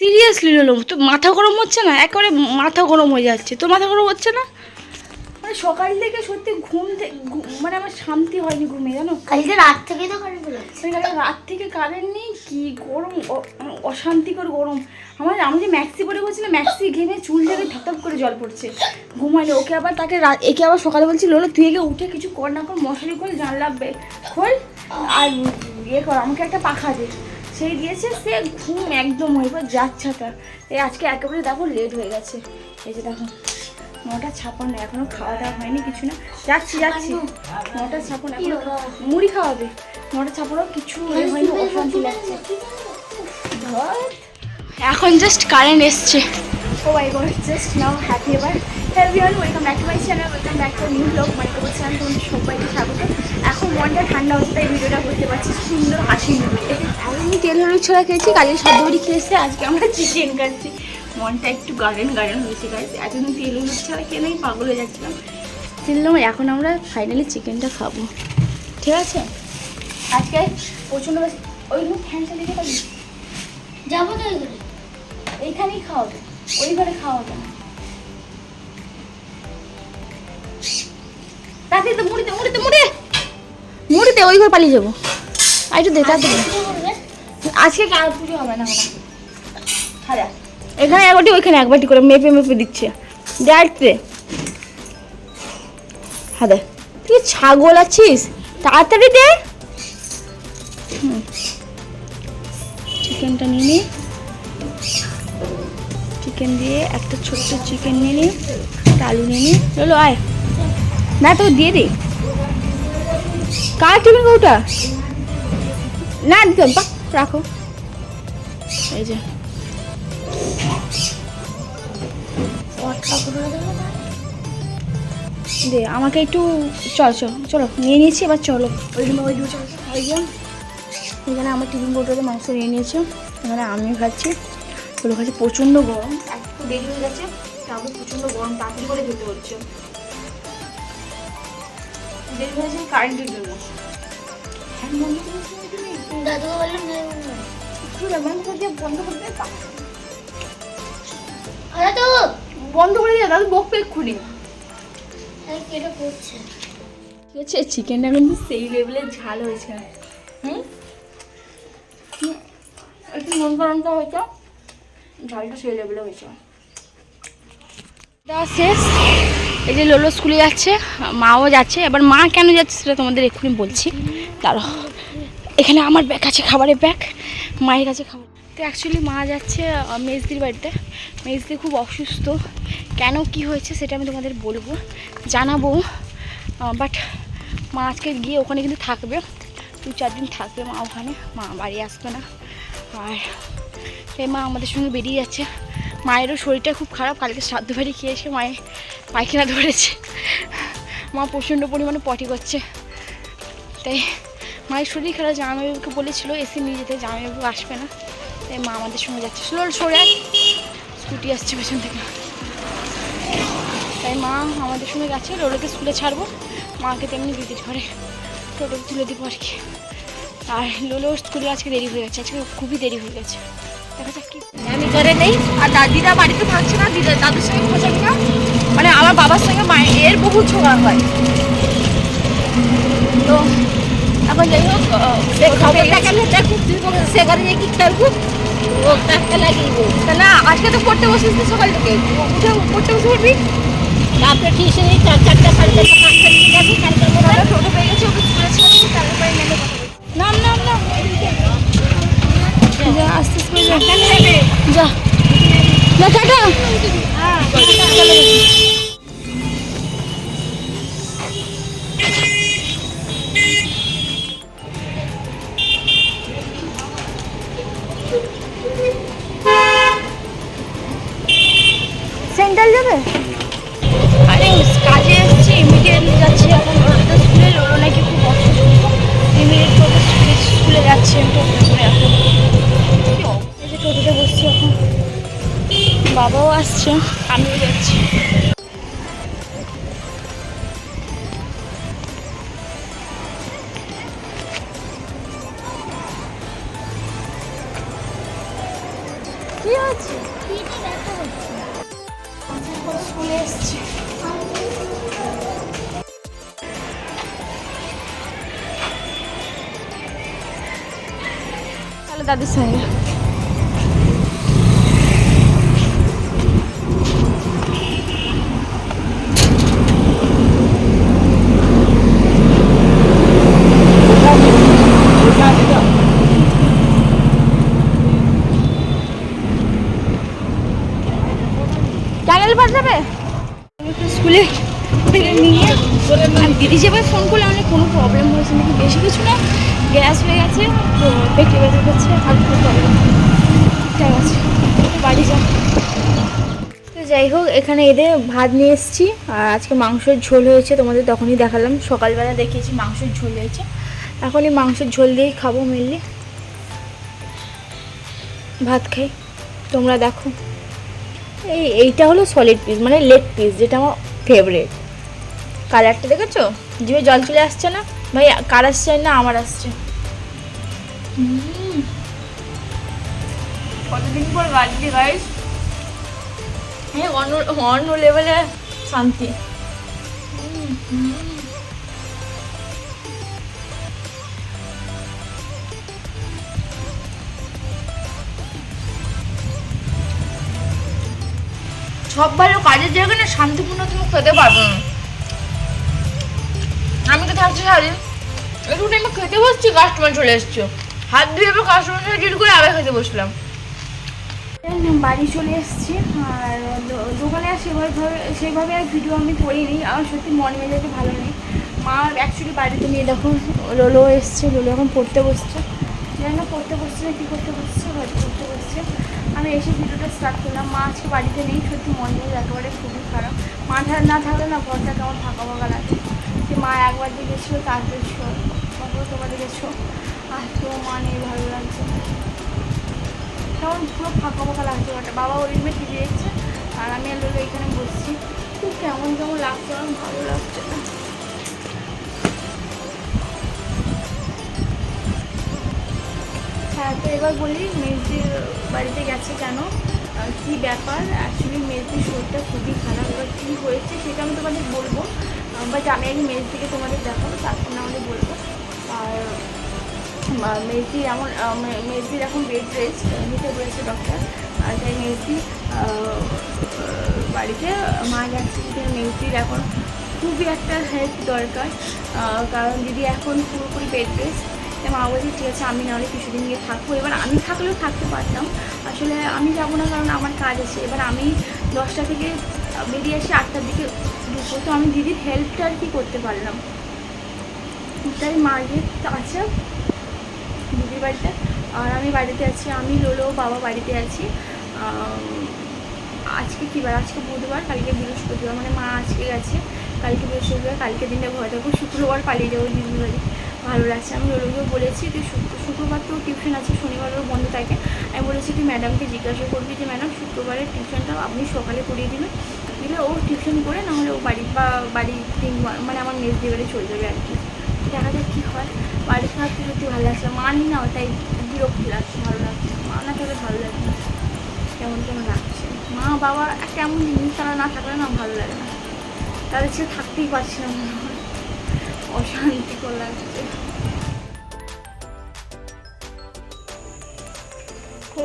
Seriously হলো তো মাথা গরম হচ্ছে না? একেবারে মাথা গরম হয়ে যাচ্ছে। তোর মাথা গরম হচ্ছে না? মানে সকাল থেকে সত্যি ঘুম মানে আমার শান্তি হয়নি ঘুমে জানো? কালকে রাত থেকে তো কারেন্ট মানে রাত থেকে কারেন্ট নেই কি গরম মানে অশান্তিকর গরম। আমার আমি যে ম্যাক্সি পরে বলছি না ম্যাক্সি ঘেমে চুল থেকে ঠাপ করে জল পড়ছে। ঘুমালে ওকে আবার তাকে একে আবার সকালে বলছি লোলো তুই একে উঠে কিছু কর না কর মশারি করে জানলা বে- খোল আর ইয়ে কর আমাকে একটা পাখা দে। সেই দিয়েছে সে ঘুম একদম হয়ে পর যাচ্ছে তার এই আজকে একেবারে দেখো লেট হয়ে গেছে। এই যে দেখো নটা ছাপান্ন এখনও খাওয়া দাওয়া হয়নি কিছু না। যাচ্ছি যাচ্ছি। নটা ছাপান্ন এখনও মুড়ি খাওয়াবে নটা ছাপানো কিছু হয়নি অশান্তি লাগছে। এখন জাস্ট কারেন্ট এসছে। ও my god just now happy এবার। Everyone welcome back to my channel welcome back to new blog মানে বলছিলাম তোমাদের সবাইকে স্বাগত। এখন মনটা ঠান্ডা হচ্ছে তাই ভিডিওটা করতে পারছি সুন্দর হাসি আমি তেল হলুদ ছড়া খেয়েছি কাজের সদ্যবড়ি খেয়েছে আজকে আমরা চিকেন খাচ্ছি। মনটা একটু গার্ডেন গার্ডেন হয়েছে গাইজ এতদিন তেল হলুদ ছাড়া খেয়ে পাগল হয়ে যাচ্ছিলাম। চিনলাম এখন আমরা ফাইনালি চিকেনটা খাব। ঠিক আছে? আজকে প্রচণ্ড ওই ফ্যান চালিয়ে পারি যাব তো এইখানেই খাওয়াবে ওই ঘরে খাওয়াবে না। তাতে তো মুড়িতে মুড়িতে মুড়ে মুড়িতে ওই ঘর পালিয়ে যাব। আর একটু দে তাতে আজকে কাল পুজো হবে না হবে এখানে এক বাটি ওইখানে এক বাটি করে মেপে মেপে দিচ্ছে। দেখতে হ্যাঁ হাদা তুই ছাগল আছিস? তাড়াতাড়ি দে। চিকেনটা নিয়ে নি। চিকেন দিয়ে একটা ছোট্ট চিকেন নিয়ে নিই একটা আলু নিয়ে নিই চলো আয়। না তো দিয়ে দে। কার টিফিন কৌটা না দিতে বাহ, রাখো। এই যে। দে আমাকে একটু চল চল চলো নিয়ে নিয়েছি এবার চলো। ওইখানে আমার টিফিন বোর্ডে মাংস নিয়ে নিয়েছে এখানে আমি খাচ্ছি। চলো খাচ্ছি প্রচণ্ড গরম। একটু দেরি হয়ে গেছে তারপর প্রচণ্ড গরম তাড়াতাড়ি করে যেতে হচ্ছে। দেরি হয়েছে কারেন্টের জন্য। ফ্যান বন্ধ বললাম একটু করে দিয়ে বন্ধ করে দে। তা- তো বন্ধ করে দিয়ে দাদু বকবে এক্ষুনি। এই কেটে পড়ছে ঠিক আছে চিকেনটা কিন্তু সেই লেভেলের ঝাল হয়েছে। হুম? হুম, একটু নুন গরমটা হয়েছে ঝালটা সেই লেভেলে হয়েছে। শেষ। এই যে লোলো স্কুলে যাচ্ছে, মাও যাচ্ছে। এবার মা কেন যাচ্ছে সেটা তোমাদের এক্ষুনি বলছি। দাঁড়াও। এখানে আমার ব্যাগ আছে, খাবারের ব্যাগ মায়ের কাছে খাবার। তো অ্যাকচুয়ালি মা যাচ্ছে মেজদির বাড়িতে। মেজদি খুব অসুস্থ। কেন, কি হয়েছে সেটা আমি তোমাদের বলব, জানাব। বাট মা আজকে গিয়ে ওখানে কিন্তু থাকবে। দু চার দিন থাকবে মা ওখানে। মা বাড়ি আসবে না। আর সেই মা, আমাদের সঙ্গে বেরিয়ে যাচ্ছে। মায়েরও শরীরটা খুব খারাপ, কালকে শ্রাদ্ধ বাড়ি খেয়ে এসে মায়ের পায়খানা ধরেছে। মা প্রচণ্ড পরিমাণে পটি করছে। তাই মায়ের শরীর খারাপ, জামাইবাবুকে বলেছিল, এসে নিয়ে যেতে, জামাইবাবু আসবে না। তাই মা আমাদের সঙ্গে যাচ্ছে। স্লো সরে। স্কুটি আসছে পেছন থেকে। তাই মা আমাদের সঙ্গে যাচ্ছে লোলোকে স্কুলে ছাড়বো। মাকে তেমনি দিদির ঘরে টোটো তুলে দিব আর কি। আর লোলো স্কুলে আজকে দেরি হয়ে গেছে, আজকে খুবই দেরি হয়ে গেছে। দেখা আমি করে নেই আর দাদিরা বাড়িতে থাকছে না দিদা দাদুর সঙ্গে খোঁজাবি না মানে আমার বাবার সঙ্গে মায়ের বহু ছোঁয়া হয় তো এখন যাই হোক খবরটা কেন দেখুক তুই সে গিয়ে কি খেলব আজকে তো পড়তে বসিস সকাল থেকে উঠে পড়তে বসে পড়বি তারপরে টিউশনি চার চারটা সাড়ে চারটা পাঁচটা টোটো পেয়ে গেছে ওকে স্কুলে ছেড়ে তারপরে নাম নাম নাম। যা আস্তে আস্তে যা। না টাটা। বাবাও আসছে আমিও যাচ্ছি কি হচ্ছে হচ্ছে স্কুলে এসছে তাহলে দাদির সঙ্গে চ্যানেল পাঠাবে স্কুলে থেকে নিয়ে আর দিদি যেবার ফোন করলে আমাদের কোনো প্রবলেম হয়েছে নাকি বেশি কিছু না। গ্যাস হয়ে গেছে, তো পেটে ব্যথা করছে আর কোনো প্রবলেম ঠিকঠাক আছে বাড়ি যা। যাই হোক, এখানে এদের ভাত নিয়ে এসেছি, আর আজকে মাংসের ঝোল হয়েছে, তোমাদের তখনই দেখালাম। সকালবেলা দেখিয়েছি মাংসের ঝোল হয়েছে। এখন এই মাংসের ঝোল দিয়েই খাব মেনলি ভাত খাই, তোমরা দেখো। এই, এইটা হলো সলিড পিস মানে লেগ পিস যেটা আমার ফেভারিট কালারটা দেখেছ? জিভে জল চলে আসছে না? ভাই কার আসছে না আমার আসছে। কতদিন পর গাইস হ্যাঁ অন্য অন্য লেভেলে শান্তি। সব ভালো কাজের জায়গায় না শান্তিপূর্ণ তুমি খেতে পারব না। আমি তো থাকছি সারাদিন। একটু টাইমে খেতে বসছি কাস্টমার চলে এসছো। হাত ধুয়ে এবার কাস্টমার সাথে ডিল করে আবার খেতে বসলাম। বাড়ি চলে এসেছি, আর দোকানে আর সেভাবে সেইভাবে আর ভিডিও আমি করিনি। আমার সত্যি মন মেজাজে ভালো নেই। মা অ্যাকচুয়ালি বাড়িতে নিয়ে দেখো লোলো এসছে লোলো এখন পড়তে বসছে। জানি না পড়তে বসছে না কী করতে বসছে, হয়তো পড়তে বসছে। আমি এসে ভিডিওটা স্টার্ট করলাম। মা আজকে বাড়িতে নেই, সত্যি মন মেজাজ একেবারে খুবই খারাপ। মা না থাকলে না ঘরটা কেমন ফাঁকা ফাঁকা লাগে। মা একবার দিয়ে গেছিল তারপর তারপর তোমরা দেখেছ। আর তো মা নেই, ভালো লাগছে না। কেমন পুরো ফাঁকা ফাঁকা লাগছে ওটা বাবা ওই রুমে টিভি দেখছে আর আমি আর এখানে বসছি। খুব কেমন কেমন লাগছে, আমার ভালো লাগছে না। হ্যাঁ তো এবার বলি মেজদির বাড়িতে গেছে কেন? কী ব্যাপার? অ্যাকচুয়ালি মেজদির শরীরটা খুবই খারাপ। এবার কী হয়েছে সেটা আমি তোমাদের বলব। বাট আমি আগে মেজদিকে তোমাদের দেখাবো তারপর না আমাদের বলব। আর মা- মেজদির এমন আহ, মে- মেজদির এখন বেড রেস্ট নিতে বলেছে ডক্টর আর তাই আহ, বাড়িতে মা গেছে। যে মেজদির এখন খুবই একটা হেল্প দরকার। কারণ দিদি এখন পুরোপুরি বেড রেস্ট মা বলছে ঠিক আছে আমি নাহলে কিছুদিন গিয়ে থাকব। এবার আমি থাকলেও থাকতে পারতাম। আসলে আমি যাব না কারণ আমার কাজ আছে। এবার আমি দশটা থেকে বেরিয়ে আসি আটটার দিকে ঢুকবো। তো আমি দিদির হেল্পটা আর কি করতে পারলাম। তাই মা গিয়ে আছে দিদির বাড়িতে। আর আমি বাড়িতে আছি, আমি, লোলো, বাবা বাড়িতে আছি। আজকে কী বার? আজকে বুধবার, কালকে বৃহস্পতিবার। মানে মা আজকে গেছে, কালকে বৃহস্পতিবার, কালকে দিনটা ঘরে থাকব শুক্রবার পালিয়ে যাব দিদির বাড়ি। ভালো লাগছে। আমি লোলোকে বলেছি শুক্র- শুক্রবার তো টিউশন আছে শনিবারও বন্ধ থাকে। আমি বলেছি তুই ম্যাডামকে জিজ্ঞাসা করবি যে ম্যাডাম শুক্রবারের টিউশনটা আপনি সকালে করিয়ে দিবেন? দিলে ও টিউশন করে, নাহলে ও বাড়ি, বা বাড়ি তিন মানে আমার মেজ দিয়ে বাড়ি চলে যাবে আর কি। দেখা যাক কী হয়। বাড়ির থাকতে সত্যি ভালো লাগছে। মা নি না ওটাই বিরক্তি লাগছে, ভালো লাগছে মা না থাকলে ভালো লাগে না। কেমন কেমন লাগছে। মা, বাবা একটা এমন জিনিস তারা না থাকলে না ভালো লাগে না। তাদের সে থাকতেই পারছি না মনে হয়। অশান্তিকর লাগছে।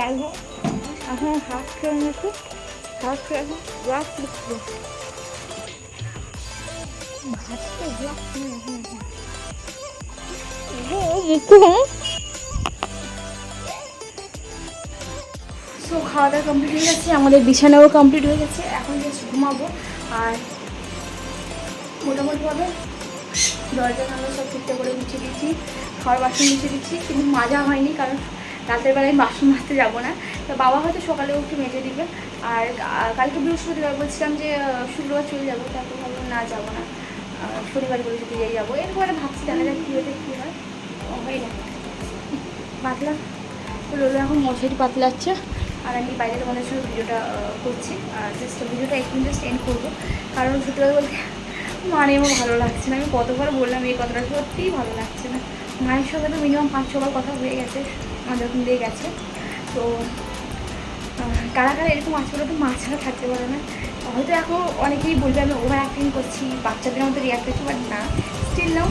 লাগবে এখন হাত খেয়ে নিচ্ছি এখন সো খাওয়া দাওয়া কমপ্লিট হয়ে গেছে, আমাদের বিছানাও কমপ্লিট হয়ে গেছে। এখন জাস্ট ঘুমাবো। আর মোটামুটি মোটামুটিভাবে দরজা জানলা সব ঠিকঠাক করে মুছে দিচ্ছি খাওয়ার বাসন মুছে দিচ্ছি কিন্তু মাজা হয়নি কারণ রাতের বেলায় বাসন মাজতে যাব না। তো বাবা হয়তো সকালে উঠে মেজে দিবে। আর কালকে বৃহস্পতিবার বলছিলাম যে শুক্রবার চলে যাব, তারপর ভাবলাম না, যাব না। শনিবার করে যদি যাই যাব। এরপরে ভাবছি, দেখা যাক কী হতে, কী হয়। যাবে পাতলা। লোলো এখন মশারি পাতলাচ্ছে। আর আমি বাইরে তোমাদের সঙ্গে ভিডিওটা করছি। আর জাস্ট ভিডিওটা একটু জাস্ট এন্ড করব। কারণ সত্যি বলতে মানে আমার ভালো লাগছে না। আমি কতবার বললাম এই কথাটা, সত্যিই ভালো লাগছে না। মায়ের সঙ্গে তো মিনিমাম পাঁচ, ছবার কথা হয়ে গেছে। আমার যখন দিয়ে গেছে। তো কারা কারা এরকম আছে বলে তো মা ছাড়া থাকতে পারো না। হয়তো এখন অনেকেই বলবে আমি ওভার অ্যাক্টিং করছি, বাচ্চাদের মতো রিয়াক্ট করছি বাট না। স্টিল নাও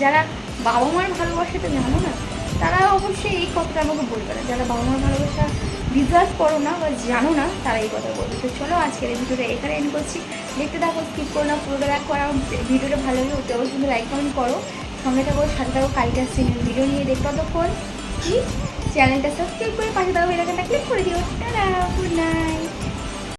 যারা বাবা মার ভালোবাসা তো জানো না, তারা অবশ্যই এই কথাটা আমাকে বলবে না। যারা বাবা মার ভালোবাসা ডিজার্ভ করো না বা জানো না, তারা এই কথা বলবে। তো চলো আজকের এই ভিডিওটা এখানে এন্ড করছি। দেখতে থাকো স্কিপ করো না, পুরোটা দেখো আর ভিডিওটা ভালো লাগলে অতি অবশ্যই লাইক কমেন্ট করো। সঙ্গে থাকো, সাথে থাকো, কালকে আসছি ভিডিও নিয়ে দেখো ততক্ষণ কি? চ্যানেলটা সাবস্ক্রাইব করে পাশে থাকো এলাকাটা ক্লিক করে দিও। টাটা গুড নাইট।